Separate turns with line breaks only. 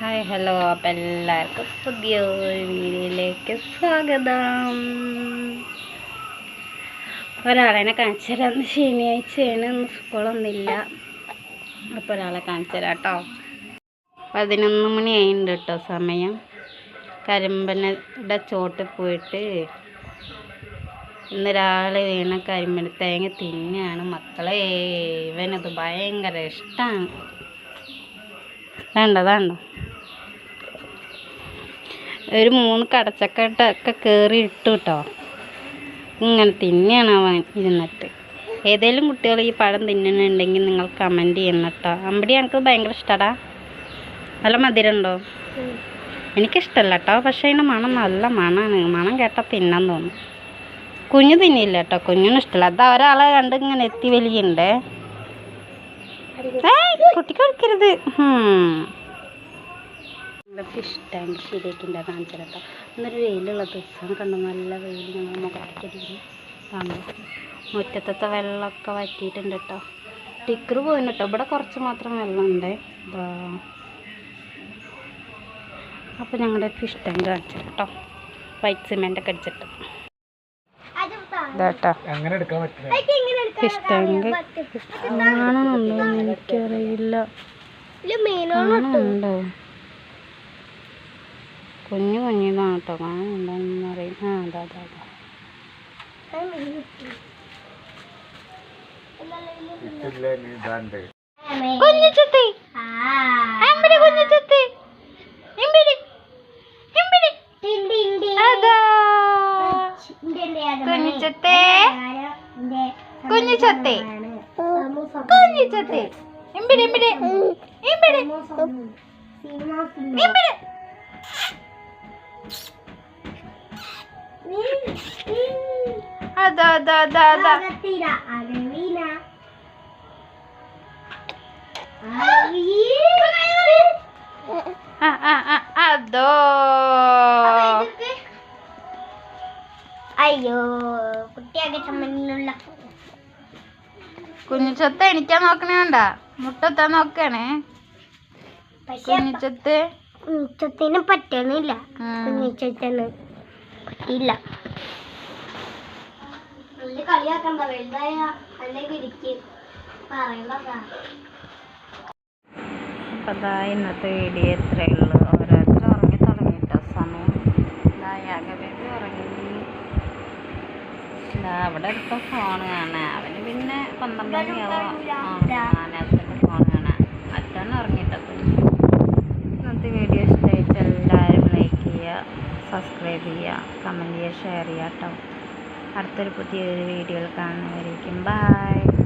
Hi hello. അപ്പം എല്ലാവർക്കും പുതിയ വീഡിയോയിലേക്ക് സ്വാഗതം. ഒരാളെന്നെ കാണിച്ചു തരാം. ശനിയാഴ്ചയാണ്. സ്കൂളൊന്നുമില്ല. അപ്പോൾ ഒരാളെ കാണിച്ചു തരാം കേട്ടോ. പതിനൊന്ന് മണി ആയിട്ടുണ്ട് കേട്ടോ സമയം. കരിമ്പനയുടെ ചോട്ടിൽ പോയിട്ട് ഇന്ന് രാവിലെ വീണ കരിമ്പന തേങ്ങ തിന്നാണ്. മക്കളെ ഇവനത് ഭയങ്കര ഇഷ്ടമാണ് വേണ്ട വേണ്ട ഒരു മൂന്ന് കടച്ചക്കട്ടൊക്കെ കയറി ഇട്ടു കേട്ടോ ഇങ്ങനെ തിന്നെയാണ് അവൻ ഇരുന്നിട്ട്. ഏതെങ്കിലും കുട്ടികൾ ഈ പഴം തിന്നുന്നുണ്ടെങ്കിൽ നിങ്ങൾ കമന്റ് ചെയ്യണം കേട്ടോ അമ്പടി എനിക്ക് ഭയങ്കര ഇഷ്ടടാ? നല്ല മധുരമുണ്ടോ? എനിക്കിഷ്ടമല്ല കേട്ടോ പക്ഷേ അതിന്റെ മണം നല്ല മണമാണ് മണം കേട്ടാൽ തിന്നാൻ തോന്നും. കുഞ്ഞു തിന്നില്ല കേട്ടോ കുഞ്ഞിനും ഇഷ്ടമല്ല അത് ഒരാളെ കണ്ട് ഇങ്ങനെ എത്തി വലിയുണ്ടേ? കുട്ടിക്ക് കുട്ടി കഴിക്കരുത് ഫിഷ് ടാങ്ക് ശരിയാക്കിന്റെ കാണിച്ചത് കേട്ടോ. ഇന്നൊരു വെയിലുള്ള ദിവസം കണ്ടു. നല്ല വെയിൽ ഞങ്ങൾ മുഖത്തേക്ക് കാണുന്നു മുറ്റത്തത്തെ വെള്ളമൊക്കെ വറ്റിയിട്ടുണ്ട് കേട്ടോ. ടിക്കർ പോയിന് കേട്ടോ. ഇവിടെ കുറച്ച് മാത്രം വെള്ളമുണ്ട്. അപ്പോൾ ഞങ്ങളുടെ ഫിഷ് ടാങ്ക് കാണിച്ചത് കേട്ടോ. വൈറ്റ് സിമെന്റ് ഒക്കെ അടിച്ചിട്ട് ഇതാട്ടോ
അങ്ങനെ എടുക്കാൻ പറ്റില്ല.
ഫിഷ് ടാങ്ക് കാണുന്നുണ്ടോ എന്ന് എനിക്കറിയില്ല. കാണുന്നുണ്ടോ കുഞ്ഞു കുഞ്ഞിതാണ് കേട്ടോ കാണാൻ എന്താണെന്ന് അറിയാം ആ അതാ അതാ അതാ. കുഞ്ഞിച്ചത്തി ഇമ്പിടി ഇമ്പിടി അതാ. കുഞ്ഞിച്ചത്തെ കുഞ്ഞിച്ചത്തെ കുഞ്ഞിച്ചത്തെ ഇമ്പിടി ഇമ്പിടി ഇമ്പിടി ഇമ്പിടി അതാ അതാ അതാ. അതാ അതോ
അയ്യോ കുട്ടിയാകെ ചമ്മലിനുള്ള
കുഞ്ഞിച്ചത്ത് എണിക്കാൻ നോക്കണേ വേണ്ട മുട്ടെത്താൻ നോക്കണേ? കുഞ്ഞിച്ചത്ത്
കുഞ്ഞിച്ചത്തിന് പറ്റണില്ല. കുഞ്ഞിച്ചത്തിന് പറ്റിയില്ല. നല്ല കളിയാക്കണ്ട വലുതായ അല്ലെങ്കിൽ പറയണ്ടതാ
ഇന്നത്തെ വീഡിയോ ഇത്രയേ ഉള്ളൂ ഓരോരുത്തർ ഉറങ്ങി തുടങ്ങിട്ടോ. സമയം ഇതാ യാഗബേബി ഉറങ്ങി. ഇതാ അവിടെ എടുത്ത ഫോൺ കാണാൻ അവന് പിന്നെ പന്ത്രണ്ട് മണിയാവും. ഞാനതിന്റെ ഫോൺ കാണാൻ അച്ഛൻ ഉറങ്ങിട്ടോ കുഞ്ഞ് ഇന്നത്തെ വീഡിയോ ഇഷ്ടമായിട്ട് എല്ലാവരും ലൈക്ക് ചെയ്യുക സബ്സ്ക്രൈബ് ചെയ്യുക കമന്റ് ചെയ്യുക ഷെയർ ചെയ്യുക കേട്ടോ അടുത്തൊരു പുതിയൊരു വീഡിയോയിൽ കാണുന്നവരേക്കും ബൈ